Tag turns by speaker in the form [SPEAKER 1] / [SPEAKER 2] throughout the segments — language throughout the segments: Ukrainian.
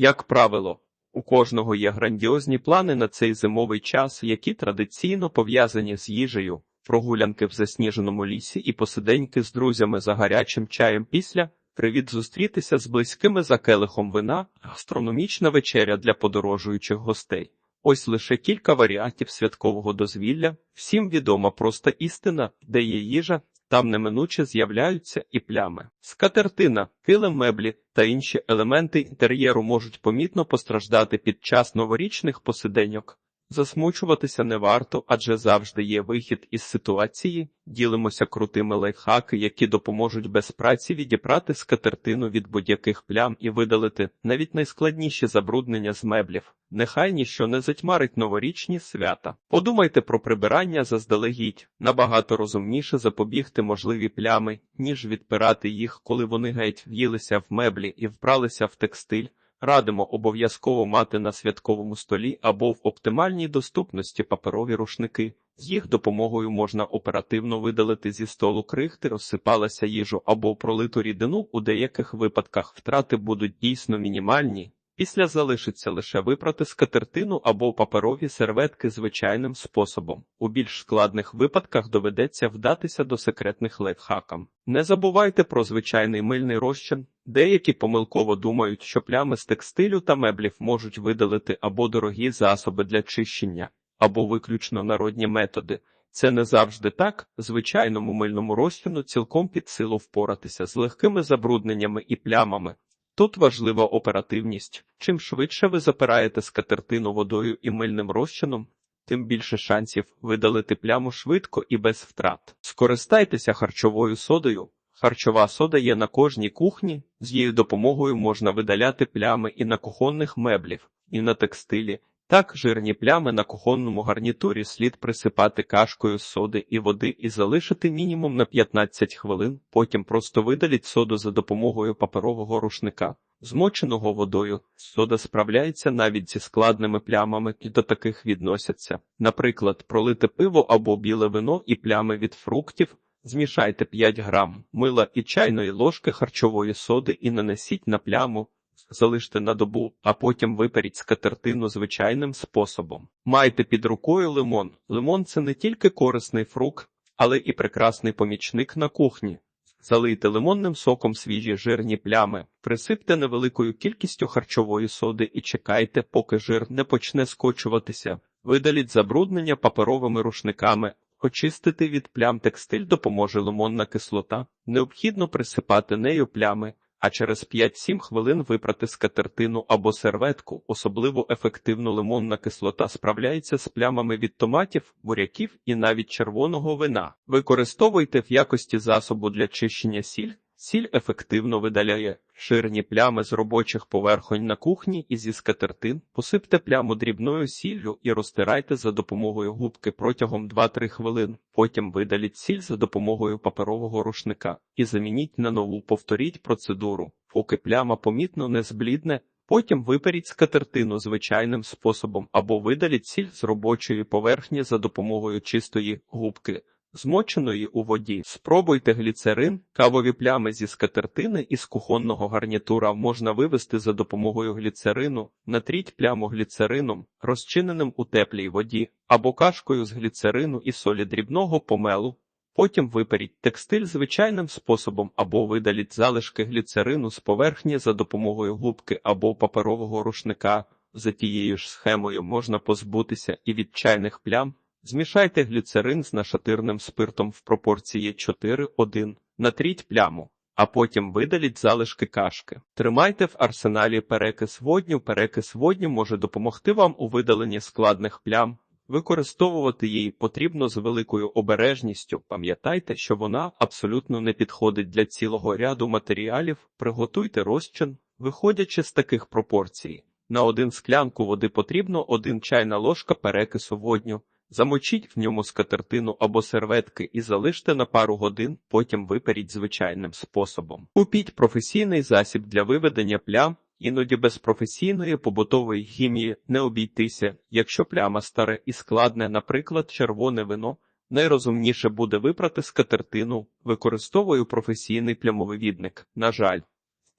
[SPEAKER 1] Як правило, у кожного є грандіозні плани на цей зимовий час, які традиційно пов'язані з їжею, прогулянки в засніженому лісі і посиденьки з друзями за гарячим чаєм після. Привіт зустрітися з близькими за келихом вина, гастрономічна вечеря для подорожуючих гостей. Ось лише кілька варіантів святкового дозвілля. Всім відома проста істина, де є їжа, там неминуче з'являються і плями. Скатертина, килим меблі та інші елементи інтер'єру можуть помітно постраждати під час новорічних посиденьок. Засмучуватися не варто, адже завжди є вихід із ситуації. Ділимося крутими лайфхаки, які допоможуть без праці відібрати скатертину від будь-яких плям і видалити навіть найскладніші забруднення з меблів. Нехай ніщо не затьмарить новорічні свята. Подумайте про прибирання заздалегідь. Набагато розумніше запобігти можливі плями, ніж відпирати їх, коли вони геть в'їлися в меблі і вбралися в текстиль. Радимо обов'язково мати на святковому столі або в оптимальній доступності паперові рушники. З їх допомогою можна оперативно видалити зі столу крихти, розсипалася їжу або пролиту рідину. У деяких випадках втрати будуть дійсно мінімальні. Після залишиться лише випрати скатертину або паперові серветки звичайним способом. У більш складних випадках доведеться вдатися до секретних лайфхакам. Не забувайте про звичайний мильний розчин. Деякі помилково думають, що плями з текстилю та меблів можуть видалити або дорогі засоби для чищення, або виключно народні методи. Це не завжди так. Звичайному мильному розчину цілком під силу впоратися з легкими забрудненнями і плямами. Тут важлива оперативність. Чим швидше ви запираєте скатертину водою і мильним розчином, тим більше шансів видалити пляму швидко і без втрат. Скористайтеся харчовою содою. Харчова сода є на кожній кухні, з її допомогою можна видаляти плями і на кухонних меблів, і на текстилі. Так, жирні плями на кухонному гарнітурі слід присипати кашкою соди і води і залишити мінімум на 15 хвилин, потім просто видаліть соду за допомогою паперового рушника. Змоченого водою сода справляється навіть зі складними плямами і до таких відносяться. Наприклад, пролите пиво або біле вино і плями від фруктів. Змішайте 5 грам мила і чайної ложки харчової соди і нанесіть на пляму залиште на добу, а потім виперіть скатертину звичайним способом. Майте під рукою лимон. Лимон це не тільки корисний фрукт, але і прекрасний помічник на кухні. Залийте лимонним соком свіжі жирні плями, присипте невеликою кількістю харчової соди і чекайте, поки жир не почне скочуватися. Видаліть забруднення паперовими рушниками. Очистити від плям текстиль допоможе лимонна кислота. Необхідно присипати нею плями а через 5-7 хвилин випрати скатертину або серветку. Особливо ефективно лимонна кислота справляється з плямами від томатів, буряків і навіть червоного вина. Використовуйте в якості засобу для чищення сіль. Сіль ефективно видаляє ширні плями з робочих поверхонь на кухні і зі скатертин, посипте пляму дрібною сіллю і розтирайте за допомогою губки протягом 2-3 хвилин. Потім видаліть сіль за допомогою паперового рушника і замініть на нову, повторіть процедуру, поки пляма помітно не зблідне. Потім виперіть скатертину звичайним способом або видаліть сіль з робочої поверхні за допомогою чистої губки змоченої у воді. Спробуйте гліцерин, кавові плями зі скатертини і з кухонного гарнітура можна вивести за допомогою гліцерину, натріть пляму гліцерином, розчиненим у теплій воді, або кашкою з гліцерину і солі дрібного помелу. Потім виперіть текстиль звичайним способом або видаліть залишки гліцерину з поверхні за допомогою губки або паперового рушника. За тією ж схемою можна позбутися і від чайних плям. Змішайте гліцерин з нашатирним спиртом в пропорції 4-1, натріть пляму, а потім видаліть залишки кашки. Тримайте в арсеналі перекис водню. Перекис водню може допомогти вам у видаленні складних плям. Використовувати її потрібно з великою обережністю. Пам'ятайте, що вона абсолютно не підходить для цілого ряду матеріалів. Приготуйте розчин, виходячи з таких пропорцій. На один склянку води потрібно один чайна ложка перекису водню. Замочіть в ньому скатертину або серветки і залиште на пару годин, потім виперіть звичайним способом. Купіть професійний засіб для виведення плям, іноді без професійної побутової хімії не обійтися, якщо пляма старе і складне, наприклад, червоне вино. Найрозумніше буде випрати скатертину, використовую професійний плямовивідник. На жаль,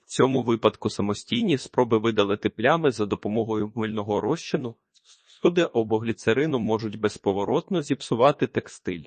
[SPEAKER 1] в цьому випадку самостійні спроби видалити плями за допомогою мильного розчину, соди обогліцерину можуть безповоротно зіпсувати текстиль.